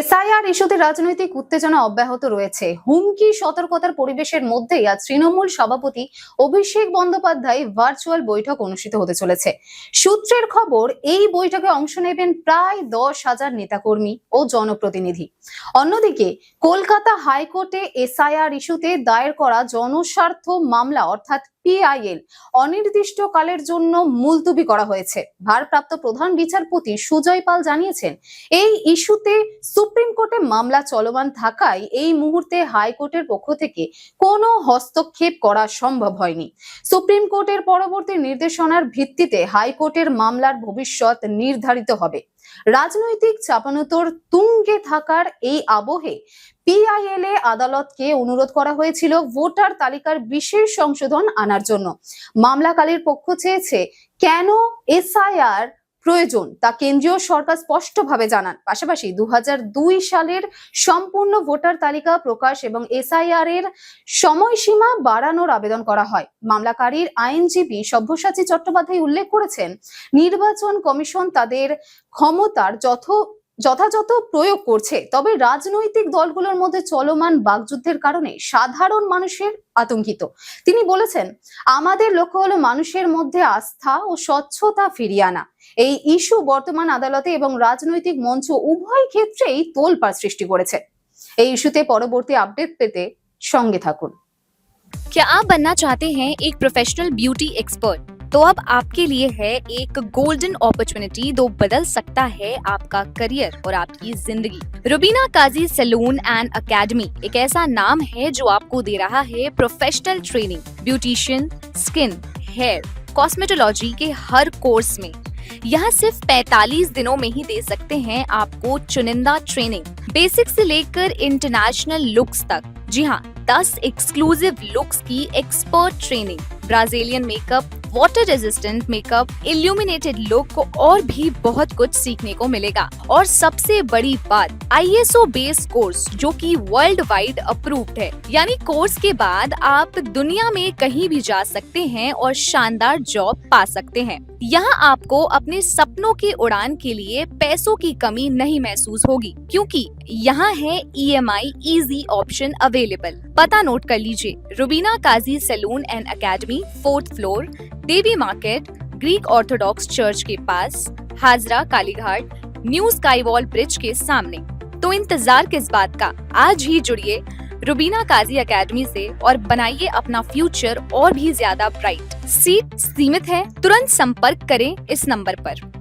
SIR ইস্যুতে রাজনৈতিক উত্তেজনা অব্যাহত রয়েছে। হুমকি, সতর্কতার পরিবেশের মধ্যেই আজ তৃণমূল সভাপতি অভিষেক বন্দ্যোপাধ্যায় ভার্চুয়াল বৈঠক অনুষ্ঠিত হতে চলেছে। সূত্রের খবর, এই বৈঠকে অংশ নেবেন প্রায় দশ হাজার নেতাকর্মী ও জনপ্রতিনিধি। অন্যদিকে, কলকাতা হাইকোর্টে এসআইআর ইস্যুতে দায়ের করা জনস্বার্থ মামলা, অর্থাৎ পিআইএল অনির্দিষ্টকালের জন্য মুলতুবি করা হয়েছে। ভারপ্রাপ্ত প্রধান বিচারপতি সুজয় পাল জানিয়েছেন, এই ইস্যুতে সুপ্রিম কোর্টে মামলা চলমান থাকায় এই মুহূর্তে হাইকোর্টের পক্ষ থেকে কোনো হস্তক্ষেপ করা সম্ভব হয়নি। সুপ্রিম কোর্টের পরবর্তী নির্দেশনার ভিত্তিতে হাইকোর্টের মামলার ভবিষ্যৎ নির্ধারিত হবে। রাজনৈতিক চাপানোতর তুঙ্গে থাকার এই আবহে পিআইএলএ আদালতকে অনুরোধ করা হয়েছিল ভোটার তালিকার বিশেষ সংশোধন আনার জন্য। মামলাকারীর পক্ষ চেয়েছে, কেন এসআইআর প্রয়োজন তা কেন্দ্রীয় সরকার স্পষ্টভাবে জানান। পাশাপাশি দুহাজার দুই সালের সম্পূর্ণ ভোটার তালিকা প্রকাশ এবং এসআইআর এর সময়সীমা বাড়ানোর আবেদন করা হয়। মামলাকারীর আইনজীবী সভ্যসাচী চট্টোপাধ্যায় উল্লেখ করেছেন, নির্বাচন কমিশন তাদের ক্ষমতার যথ যথাযথ প্রয়োগ করছে তবে রাজনৈতিক দলগুলোর মধ্যে চলমান বাকযুদ্ধের কারণে সাধারণ মানুষের আতঙ্কিত তিনি বলেছেন আমাদের লক্ষ্য হলো মানুষের মধ্যে আস্থা ও স্বচ্ছতা ফিরিয়ে আনা এই ইস্যু বর্তমান আদালতে এবং রাজনৈতিক মঞ্চ উভয় ক্ষেত্রেই তোলপাড় সৃষ্টি করেছে এই ইস্যুতে পরবর্তী আপডেট পেতে সঙ্গে থাকুন क्या आप बनना चाहते हैं एक प्रोफेशनल ब्यूटी एक्सपर्ट तो अब आपके लिए है एक गोल्डन अपॉर्चुनिटी जो बदल सकता है आपका करियर और आपकी ज़िंदगी। Rubina Kazi salon and academy एक ऐसा नाम है जो आपको दे रहा है professional training beautician skin hair cosmetology के हर कोर्स में। यहाँ सिर्फ़ 45 दिनों में ही दे सकते हैं आपको चुनिंदा ट्रेनिंग बेसिक से लेकर इंटरनेशनल लुक्स तक। जी हाँ 10 एक्सक्लूसिव लुक्स की expert training Brazilian makeup water resistant makeup illuminated look को और भी बहुत कुछ सीखने को मिलेगा। और सबसे बड़ी बात आईएसओ बेस कोर्स जो कि वर्ल्ड वाइड अप्रूव्ड है। यानी कोर्स के बाद आप दुनिया में कहीं भी जा सकते हैं और शानदार जॉब पा सकते हैं। यहाँ आपको अपने सपनों की उड़ान के लिए पैसों की कमी नहीं महसूस होगी, क्योंकि यहाँ है E M I easy option available पता नोट कर लीजिए Rubina Kazi salon and academy fourth floor, Devi market, Greek Orthodox church के पास, Hazra, Kalighat, new sky wall bridge के सामने। तो इंतज़ार किस बात का? आज ही जुड़िए रुबीना काजी एकेडमी से और बनाइए अपना फ्यूचर और भी ज़्यादा ब्राइट। सीट सीमित है, तुरंत संपर्क करें इस नंबर पर।